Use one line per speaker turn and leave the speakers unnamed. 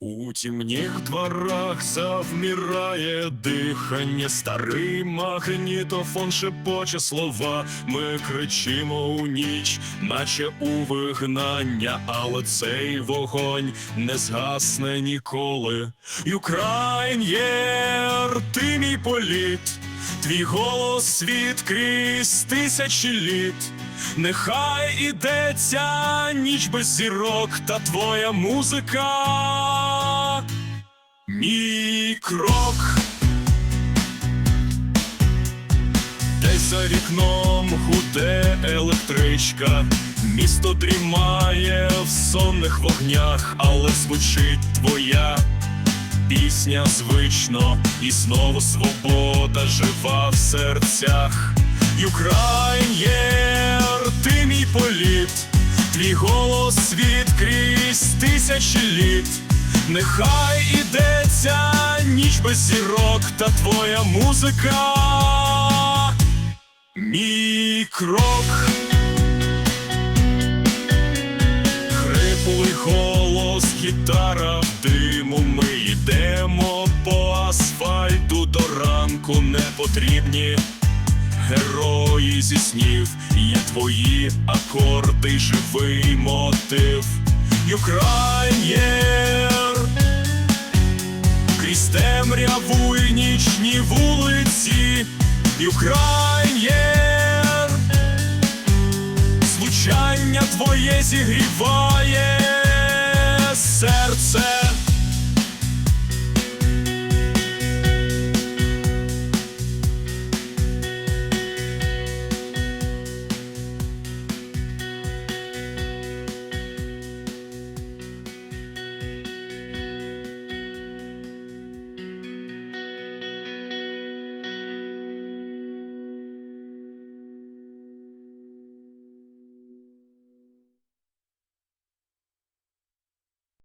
У тімніх дворах завмирає дихання, старий магнітофон шепоче слова. Ми кричимо у ніч, наче у вигнання, але цей вогонь не згасне ніколи. Юкрайнєр, ти мій політ, твій голос світ крізь тисячі літ. Нехай ідеться ніч без зірок, та твоя музика. Мій крок. Десь за вікном гуде електричка, місто дрімає в сонних вогнях, але звучить твоя пісня звично, і знову свобода жива в серцях. Юкрайнєр, ти мій політ, твій голос світ крізь тисячі літ. Нехай ідеться ніч без зірок, та твоя музика. Мій крок. Хриплий голос, гітара в диму. Ми йдемо по асфальту до ранку не потрібні. Герої зі снів, є твої акорди, живий мотив. Юкрайнєр Крізь темряву і нічні вулиці, Юкрайнєр Звучання твоє зігріває серце.